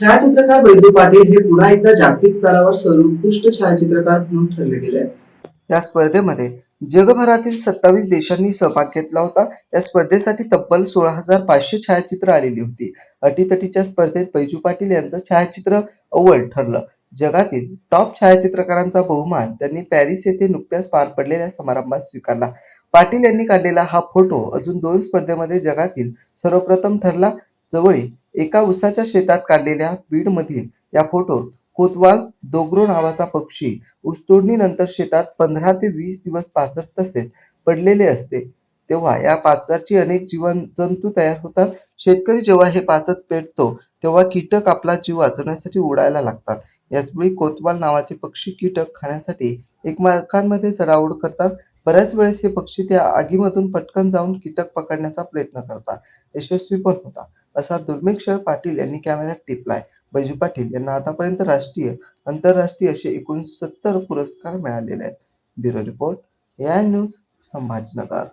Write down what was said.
छायाचित्रकार बैजू पाटील हे पुन्हा एकदा जागतिक स्तरावर सर्वोत्कृष्ट छायाचित्रकार म्हणून ठरले गेले. आहेत या स्पर्धेमध्ये जगभरातील सत्तावीस देशांनी सहभाग घेतला होता. या स्पर्धेसाठी तब्बल सोळा हजार पाचशे छायाचित्र आलेली होती. अटीतटीच्या स्पर्धेत बैजू पाटील यांचं छायाचित्र अव्वल ठरलं. जगातील टॉप छायाचित्रकारांचा बहुमान त्यांनी पॅरिस येथे नुकत्याच पार पडलेल्या समारंभात स्वीकारला. पाटील यांनी काढलेला हा फोटो अजून दोन स्पर्धेमध्ये जगातील सर्वप्रथम ठरला. जवळी एका उसाच्या शेतात काढलेल्या बीडमधील या फोटोत कोतवाल दोग्रो नावाचा पक्षी ऊसतोडणीनंतर शेतात पंधरा ते वीस दिवस पाचट तसेच पडलेले असते. तेव्हा या पाचटाची अनेक जीवन जंतू तयार होतात. शेतकरी जेव्हा हे पाचट पेटतो तेव्हा कीटक आपला जीव वाचवण्यासाठी उडायला लागतात. याचवेळी कोतवाल नावाचे पक्षी कीटक खाण्यासाठी एकमेकांमध्ये चढाओढ करतात. बऱ्याच वेळेस हे पक्षी त्या आगीमधून पटकन जाऊन कीटक पकडण्याचा प्रयत्न करतात. यशस्वी पण होता असा दुर्मिळ पाटील यांनी कॅमेऱ्यात टिपलाय. बैजू पाटील यांना आतापर्यंत राष्ट्रीय आंतरराष्ट्रीय असे एकूण सत्तर पुरस्कार मिळालेले आहेत. ब्युरो रिपोर्ट या न्यूज संभाजीनगर.